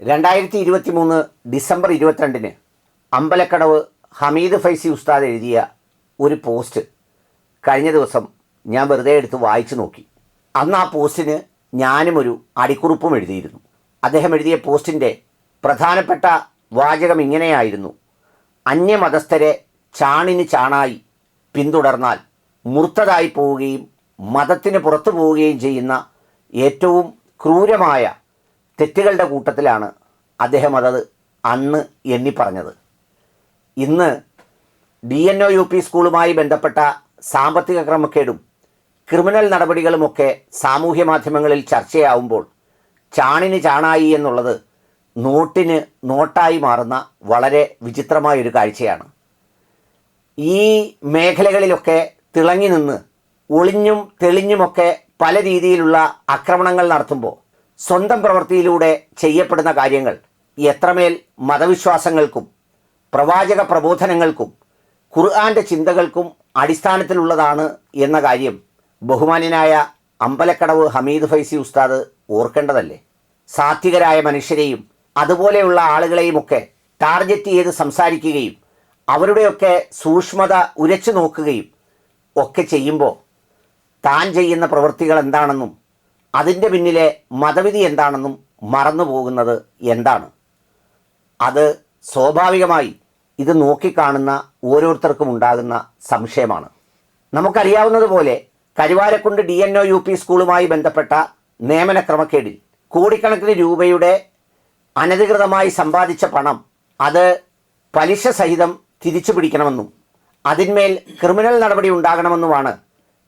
രണ്ടായിരത്തി ഇരുപത്തി മൂന്ന് ഡിസംബർ ഇരുപത്തിരണ്ടിന് അമ്പലക്കടവ് ഹമീദ് ഫൈസി ഉസ്താദ് എഴുതിയ ഒരു പോസ്റ്റ് കഴിഞ്ഞ ദിവസം ഞാൻ വെറുതെ എടുത്ത് വായിച്ചു നോക്കി. അന്ന് ആ പോസ്റ്റിന് ഞാനും ഒരു അടിക്കുറിപ്പും എഴുതിയിരുന്നു. അദ്ദേഹം എഴുതിയ പോസ്റ്റിന്റെ പ്രധാനപ്പെട്ട വാചകം ഇങ്ങനെയായിരുന്നു. അന്യമതസ്ഥരെ ചാണിന് ചാണായി പിന്തുടർന്നാൽ മുർത്തതായി പോവുകയും മതത്തിന് പുറത്തു പോവുകയും ചെയ്യുന്ന ഏറ്റവും ക്രൂരമായ തെറ്റുകളുടെ കൂട്ടത്തിലാണ് അദ്ദേഹം അതത് അന്ന് എണ്ണി പറഞ്ഞത്. ഇന്ന് D N O U P സ്കൂളുമായി ബന്ധപ്പെട്ട സാമ്പത്തിക ക്രമക്കേടും ക്രിമിനൽ നടപടികളുമൊക്കെ സാമൂഹ്യ മാധ്യമങ്ങളിൽ ചർച്ചയാവുമ്പോൾ ചാണിന് ചാണായി എന്നുള്ളത് നോട്ടിന് നോട്ടായി മാറുന്ന വളരെ വിചിത്രമായൊരു കാഴ്ചയാണ്. ഈ മേഖലകളിലൊക്കെ തിളങ്ങി നിന്ന് ഒളിഞ്ഞും തെളിഞ്ഞുമൊക്കെ പല രീതിയിലുള്ള ആക്രമണങ്ങൾ നടത്തുമ്പോൾ സ്വന്തം പ്രവൃത്തിയിലൂടെ ചെയ്യപ്പെടുന്ന കാര്യങ്ങൾ എത്രമേൽ മതവിശ്വാസങ്ങൾക്കും പ്രവാചക പ്രബോധനങ്ങൾക്കും ഖുർആാന്റെ ചിന്തകൾക്കും അടിസ്ഥാനത്തിലുള്ളതാണ് എന്ന കാര്യം ബഹുമാന്യനായ അമ്പലക്കടവ് ഹമീദ് ഫൈസി ഉസ്താദ് ഓർക്കേണ്ടതല്ലേ? സാത്വികരായ മനുഷ്യരെയും അതുപോലെയുള്ള ആളുകളെയുമൊക്കെ ടാർഗറ്റ് ചെയ്ത് സംസാരിക്കുകയും അവരുടെയൊക്കെ സൂക്ഷ്മത ഉരച്ചു നോക്കുകയും ഒക്കെ ചെയ്യുമ്പോൾ താൻ ചെയ്യുന്ന പ്രവൃത്തികൾ എന്താണെന്നും അതിന്റെ പിന്നിലെ മതവിധി എന്താണെന്നും മറന്നു പോകുന്നത് എന്താണ്? അത് സ്വാഭാവികമായി ഇത് നോക്കിക്കാണുന്ന ഓരോരുത്തർക്കും ഉണ്ടാകുന്ന സംശയമാണ്. നമുക്കറിയാവുന്നതുപോലെ Karuvarakundu D N O U P സ്കൂളുമായി ബന്ധപ്പെട്ട നിയമന ക്രമക്കേടിൽ കോടിക്കണക്കിന് രൂപയുടെ അനധികൃതമായി സമ്പാദിച്ച പണം അത് പലിശ സഹിതം തിരിച്ചു പിടിക്കണമെന്നും അതിന്മേൽ ക്രിമിനൽ നടപടി ഉണ്ടാകണമെന്നുമാണ്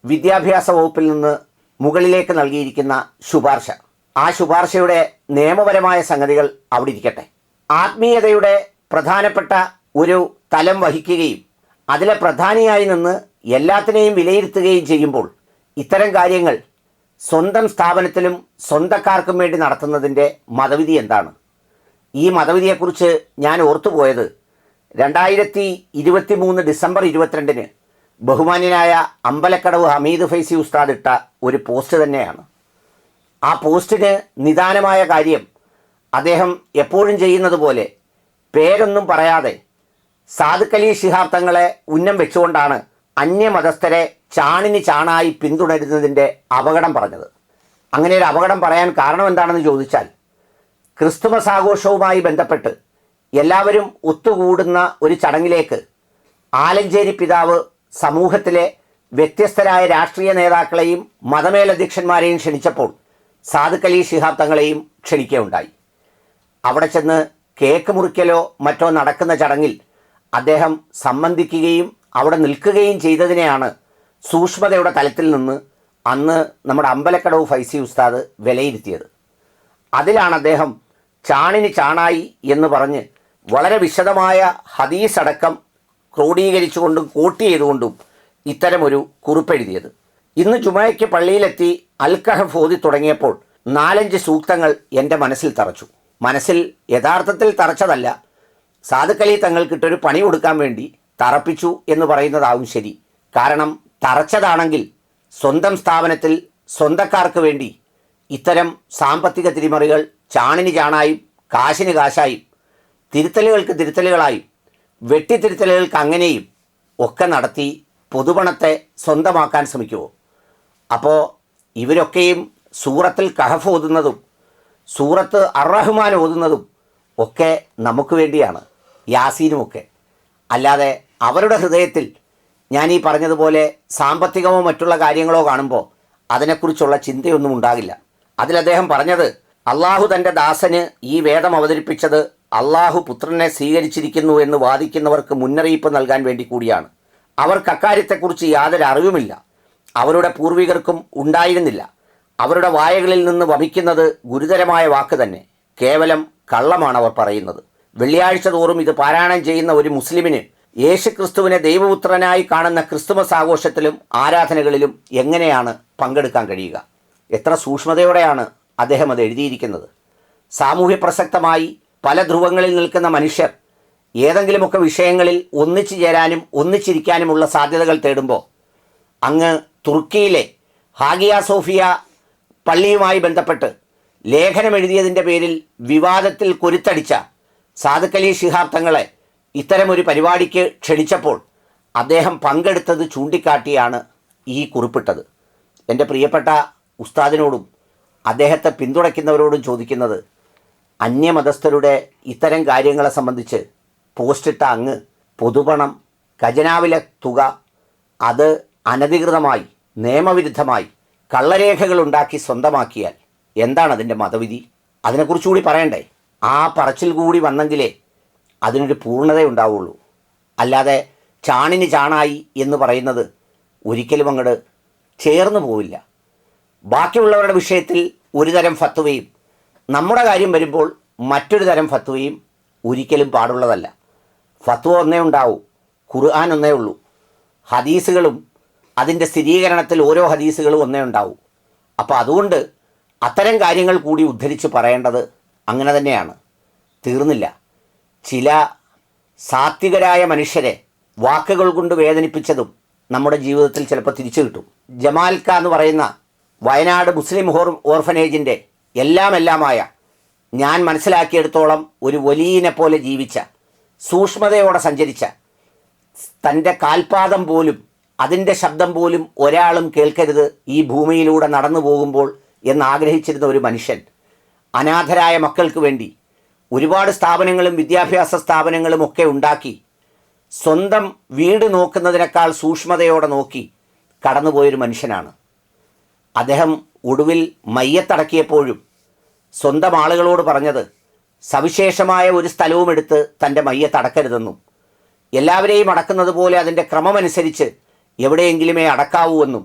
വിദ്യാഭ്യാസ വകുപ്പിൽ നിന്ന് മുകളിലേക്ക് നൽകിയിരിക്കുന്ന ശുപാർശ. ആ ശുപാർശയുടെ നിയമപരമായ സംഗതികൾ അവിടെ ഇരിക്കട്ടെ. ആത്മീയതയുടെ പ്രധാനപ്പെട്ട ഒരു തലം വഹിക്കുകയും അതിലെ പ്രധാനിയായി നിന്ന് എല്ലാത്തിനെയും വിലയിരുത്തുകയും ചെയ്യുമ്പോൾ ഇത്തരം കാര്യങ്ങൾ സ്വന്തം സ്ഥാപനത്തിലും സ്വന്തക്കാർക്കും വേണ്ടി നടത്തുന്നതിന്റെ മതവിധി എന്താണ്? ഈ മതവിധിയെക്കുറിച്ച് ഞാൻ ഓർത്തുപോയത് രണ്ടായിരത്തി ഇരുപത്തി മൂന്ന് ഡിസംബർ ഇരുപത്തിരണ്ടിന് ബഹുമാന്യനായ അമ്പലക്കടവ് ഹമീദ് ഫൈസി ഉസ്താദ് ഇട്ട ഒരു പോസ്റ്റ് തന്നെയാണ്. ആ പോസ്റ്റിന് നിദാനമായ കാര്യം അദ്ദേഹം എപ്പോഴും ചെയ്യുന്നത് പോലെ പേരൊന്നും പറയാതെ സാദുക്കലി ശിഹാബ് തങ്ങളെ ഉന്നം വെച്ചുകൊണ്ടാണ് അന്യമതസ്ഥരെ ചാണിന് ചാണായി പിന്തുടരുന്നതിന്റെ അപകടം പറഞ്ഞത്. അങ്ങനെ ഒരു അപകടം പറയാൻ കാരണം എന്താണെന്ന് ചോദിച്ചാൽ ക്രിസ്തുമസ് ആഘോഷവുമായി ബന്ധപ്പെട്ട് എല്ലാവരും ഒത്തുകൂടുന്ന ഒരു ചടങ്ങിലേക്ക് ആലഞ്ചേരി പിതാവ് സമൂഹത്തിലെ വ്യത്യസ്തരായ രാഷ്ട്രീയ നേതാക്കളെയും മതമേലധ്യക്ഷന്മാരെയും ക്ഷണിച്ചപ്പോൾ സാദുഖ് അലി ശിഹാബ് തങ്ങളെയും ക്ഷണിക്കുകയുണ്ടായി. അവിടെ ചെന്ന് കേക്ക് മുറിക്കലോ മറ്റോ നടക്കുന്ന ചടങ്ങിൽ അദ്ദേഹം സംബന്ധിക്കുകയും അവിടെ നിൽക്കുകയും ചെയ്തതിനെയാണ് സൂക്ഷ്മതയുടെ തലത്തിൽ നിന്ന് അന്ന് നമ്മുടെ അമ്പലക്കടവ് ഫൈസി ഉസ്താദ് വിലയിരുത്തിയത്. അതിലാണ് അദ്ദേഹം ചാണിന് ചാണായി എന്ന് പറഞ്ഞ് വളരെ വിശദമായ ഹദീസ് അടക്കം ക്രോഡീകരിച്ചുകൊണ്ടും കോട്ട് ചെയ്തുകൊണ്ടും ഇത്തരമൊരു കുറിപ്പെഴുതിയത്. ഇന്ന് ജുമയ്ക്ക് പള്ളിയിലെത്തി അൽക്കഹഫ് ഓതി തുടങ്ങിയപ്പോൾ നാലഞ്ച് സൂക്തങ്ങൾ എന്റെ മനസ്സിൽ തറച്ചു. മനസ്സിൽ യഥാർത്ഥത്തിൽ തറച്ചതല്ല സാധുക്കലി തങ്ങൾക്കിട്ടൊരു പണി കൊടുക്കാൻ വേണ്ടി തറപ്പിച്ചു എന്ന് പറയുന്നതാവും ശരി. കാരണം തറച്ചതാണെങ്കിൽ സ്വന്തം സ്ഥാപനത്തിൽ സ്വന്തക്കാർക്ക് വേണ്ടി ഇത്തരം സാമ്പത്തിക തിരിമറികൾ ചാണിന് ചാണായും കാശിന് കാശായും തിരുത്തലുകൾക്ക് തിരുത്തലുകളായും വെട്ടിത്തിരുത്തലുകൾക്ക് അങ്ങനെയും ഒക്കെ നടത്തി പൊതുപണത്തെ സ്വന്തമാക്കാൻ ശ്രമിക്കുമോ അപ്പോൾ ഇവരൊക്കെയും സൂറത്തിൽ കഹഫ് ഓതുന്നതും സൂറത്ത് അറഹ്മാൻ ഓതുന്നതും ഒക്കെ നമുക്ക് വേണ്ടിയാണ് യാസീനുമൊക്കെ. അല്ലാതെ അവരുടെ ഹൃദയത്തിൽ ഞാൻ ഈ പറഞ്ഞതുപോലെ സാമ്പത്തികമോ മറ്റുള്ള കാര്യങ്ങളോ കാണുമ്പോൾ അതിനെക്കുറിച്ചുള്ള ചിന്തയൊന്നും ഉണ്ടാകില്ല. അതിൽ അദ്ദേഹം പറഞ്ഞത് അള്ളാഹു തന്റെ ദാസന് ഈ വേദം അവതരിപ്പിച്ചത് അള്ളാഹു പുത്രനെ സ്വീകരിച്ചിരിക്കുന്നു എന്ന് വാദിക്കുന്നവർക്ക് മുന്നറിയിപ്പ് നൽകാൻ വേണ്ടി കൂടിയാണ്. അവർക്ക് അക്കാര്യത്തെക്കുറിച്ച് യാതൊരു അറിവുമില്ല. അവരുടെ പൂർവികർക്കും ഉണ്ടായിരുന്നില്ല. അവരുടെ വായകളിൽ നിന്ന് വമിക്കുന്നത് ഗുരുതരമായ വാക്ക് തന്നെ. കേവലം കള്ളമാണ് അവർ പറയുന്നത്. വെള്ളിയാഴ്ച തോറും ഇത് പാരായണം ചെയ്യുന്ന ഒരു മുസ്ലിമിന് യേശുക്രിസ്തുവിനെ ദൈവപുത്രനായി കാണുന്ന ക്രിസ്തുമസ് ആഘോഷത്തിലും ആരാധനകളിലും എങ്ങനെയാണ് പങ്കെടുക്കാൻ കഴിയുക? എത്ര സൂക്ഷ്മതയോടെയാണ് അദ്ദേഹം അത് എഴുതിയിരിക്കുന്നത്? സാമൂഹ്യ പ്രസക്തമായി പല ധ്രുവങ്ങളിൽ നിൽക്കുന്ന മനുഷ്യർ ഏതെങ്കിലുമൊക്കെ വിഷയങ്ങളിൽ ഒന്നിച്ചു ചേരാനും ഒന്നിച്ചിരിക്കാനുമുള്ള സാധ്യതകൾ തേടുമ്പോൾ അങ്ങ് തുർക്കിയിലെ ഹാഗിയ സോഫിയ പള്ളിയുമായി ബന്ധപ്പെട്ട് ലേഖനം എഴുതിയതിന്റെ പേരിൽ വിവാദത്തിൽ കൊരുത്തടിച്ച സാദുക്കലി ശിഹാബ് തങ്ങളെ ഇത്തരമൊരു പരിപാടിക്ക് ക്ഷണിച്ചപ്പോൾ അദ്ദേഹം പങ്കെടുത്തത് ചൂണ്ടിക്കാട്ടിയാണ് ഈ കുറിപ്പിട്ടത്. എന്റെ പ്രിയപ്പെട്ട ഉസ്താദിനോടും അദ്ദേഹത്തെ പിന്തുണയ്ക്കുന്നവരോടും ചോദിക്കുന്നത് അന്യമതസ്ഥരുടെ ഇത്തരം കാര്യങ്ങളെ സംബന്ധിച്ച് പോസ്റ്റിട്ട അങ്ങ് പൊതുപണം ഖജനാവിലെ തുക അത് അനധികൃതമായി നിയമവിരുദ്ധമായി കള്ളരേഖകൾ ഉണ്ടാക്കി സ്വന്തമാക്കിയാൽ എന്താണ് അതിന്റെ മതവിധി? അതിനെക്കുറിച്ച് കൂടി പറയണ്ടേ? ആ പറച്ചിൽ കൂടി വന്നെങ്കിലേ അതിനൊരു പൂർണതയുണ്ടാവുള്ളൂ അല്ലാതെ ചാണിന് ചാണായി എന്ന് പറയുന്നത് ഒരിക്കലും അങ്ങോട്ട് ചേർന്നു പോവില്ല. ബാക്കിയുള്ളവരുടെ വിഷയത്തിൽ ഒരുതരം ഫത്വയും നമ്മുടെ കാര്യം വരുമ്പോൾ മറ്റൊരു തരം ഫത്വയും ഒരിക്കലും പാടുള്ളതല്ല. ഫത്വ ഒന്നേ ഉണ്ടാവൂ ഖുർആൻ ഒന്നേ ഉള്ളൂ. ഹദീസുകളും അതിന്റെ സ്ഥിരീകരണത്തിൽ ഓരോ ഹദീസുകളും ഒന്നേ ഉണ്ടാവൂ. അപ്പോൾ അതുകൊണ്ട് അത്തരം കാര്യങ്ങൾ കൂടി ഉദ്ധരിച്ച് പറയേണ്ടത് അങ്ങനെ തന്നെയാണ്. തീർന്നില്ല. ചില സാത്വികരായ മനുഷ്യരെ വാക്കുകൾ കൊണ്ട് വേദനിപ്പിച്ചതും നമ്മുടെ ജീവിതത്തിൽ ചിലപ്പോൾ തിരിച്ചു കിട്ടും. ജമാൽക്ക എന്ന് പറയുന്ന വയനാട് മുസ്ലിം ഓർഫനേജിന്റെ എല്ലാം എല്ലാമായ ഞാൻ മനസ്സിലാക്കിയെടുത്തോളം ഒരു വലിയനെ പോലെ ജീവിച്ച സൂക്ഷ്മതയോടെ സഞ്ചരിച്ച തന്റെ കാൽപാദം പോലും അതിന്റെ ശബ്ദം പോലും ഒരാളും കേൾക്കരുത് ഈ ഭൂമിയിലൂടെ നടന്നു പോകുമ്പോൾ എന്നാഗ്രഹിച്ചിരുന്ന ഒരു മനുഷ്യൻ. അനാഥരായ മക്കൾക്ക് വേണ്ടി ഒരുപാട് സ്ഥാപനങ്ങളും വിദ്യാഭ്യാസ സ്ഥാപനങ്ങളും ഒക്കെ ഉണ്ടാക്കി സ്വന്തം വീട് നോക്കുന്നതിനേക്കാൾ സൂക്ഷ്മതയോടെ നോക്കി കടന്നുപോയൊരു മനുഷ്യനാണ്. അദ്ദേഹം ഒടുവിൽ മയ്യത്തടക്കിയപ്പോഴും സ്വന്തം ആളുകളോട് പറഞ്ഞത് സവിശേഷമായ ഒരു സ്ഥലവും എടുത്ത് തന്റെ മയ്യത്തടക്കരുതെന്നും എല്ലാവരെയും അടക്കുന്നത് പോലെ അതിന്റെ ക്രമമനുസരിച്ച് എവിടെയെങ്കിലുമേ അടക്കാവൂ എന്നും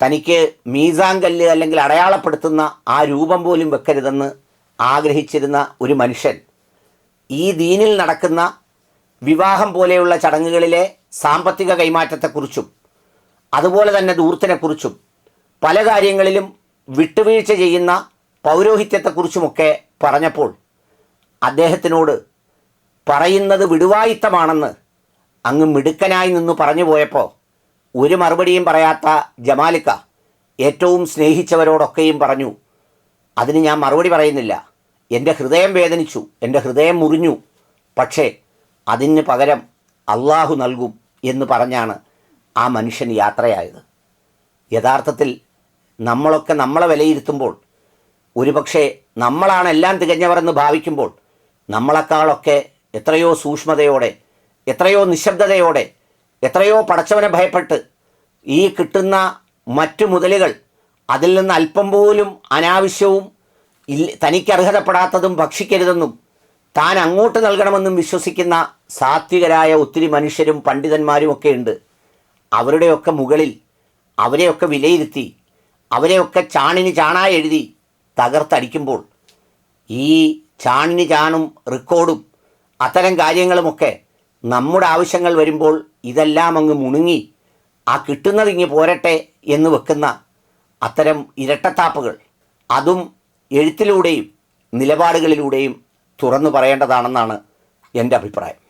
തനിക്ക് മീസാങ്കല്ല് അല്ലെങ്കിൽ അടയാളപ്പെടുത്തുന്ന ആ രൂപം പോലും വെക്കരുതെന്ന് ആഗ്രഹിച്ചിരുന്ന ഒരു മനുഷ്യൻ ഈ ദീനിൽ നടക്കുന്ന വിവാഹം പോലെയുള്ള ചടങ്ങുകളിലെ സാമ്പത്തിക കൈമാറ്റത്തെക്കുറിച്ചും അതുപോലെ തന്നെ ദൂർത്തിനെക്കുറിച്ചും പല കാര്യങ്ങളിലും വിട്ടുവീഴ്ച ചെയ്യുന്ന പൗരോഹിത്യത്തെക്കുറിച്ചുമൊക്കെ പറഞ്ഞപ്പോൾ അദ്ദേഹത്തിനോട് പറയുന്നത് വിടുവായിത്തമാണെന്ന് അങ്ങ് മിടുക്കനായി നിന്ന് പറഞ്ഞു പോയപ്പോൾ ഒരു മറുപടിയും പറയാത്ത ജമാലിക്ക ഏറ്റവും സ്നേഹിച്ചവരോടൊക്കെയും പറഞ്ഞു അതിന് ഞാൻ മറുപടി പറയുന്നില്ല. എന്റെ ഹൃദയം വേദനിച്ചു എന്റെ ഹൃദയം മുറിഞ്ഞു. പക്ഷേ അതിന് പകരം അള്ളാഹു നൽകും എന്ന് പറഞ്ഞാണ് ആ മനുഷ്യൻ യാത്രയായത്. യഥാർത്ഥത്തിൽ നമ്മളൊക്കെ നമ്മളെ വിലയിരുത്തുമ്പോൾ ഒരുപക്ഷെ നമ്മളാണ് എല്ലാം തികഞ്ഞവരെന്ന് ഭാവിക്കുമ്പോൾ നമ്മളെക്കാളൊക്കെ എത്രയോ സൂക്ഷ്മതയോടെ എത്രയോ നിശബ്ദതയോടെ എത്രയോ പടച്ചവനെ ഭയപ്പെട്ട് ഈ കിട്ടുന്ന മറ്റു മുതലുകൾ അതിൽ നിന്ന് അല്പം പോലും അനാവശ്യവും ഇല്ല തനിക്ക് അർഹതപ്പെടാത്തതും ഭക്ഷിക്കരുതെന്നും താൻ അങ്ങോട്ട് നൽകണമെന്നും വിശ്വസിക്കുന്ന സാത്വികരായ ഒത്തിരി മനുഷ്യരും പണ്ഡിതന്മാരും ഒക്കെ ഉണ്ട്. അവരുടെയൊക്കെ മുകളിൽ അവരെയൊക്കെ വിലയിരുത്തി അവരെയൊക്കെ ചാണിന് ചാണായി എഴുതി തകർത്തടിക്കുമ്പോൾ ഈ ചാണിന് ചാണും റെക്കോർഡും അത്തരം കാര്യങ്ങളുമൊക്കെ നമ്മുടെ ആവശ്യങ്ങൾ വരുമ്പോൾ ഇതെല്ലാം അങ്ങ് മുണുങ്ങി ആ കിട്ടുന്നത് ഇങ്ങ് പോരട്ടെ എന്ന് വെക്കുന്ന അത്തരം ഇരട്ടത്താപ്പുകൾ. അതും എഴുത്തിലൂടെയും നിലപാടുകളിലൂടെയും തുറന്നു പറയേണ്ടതാണെന്നാണ് എന്റെ അഭിപ്രായം.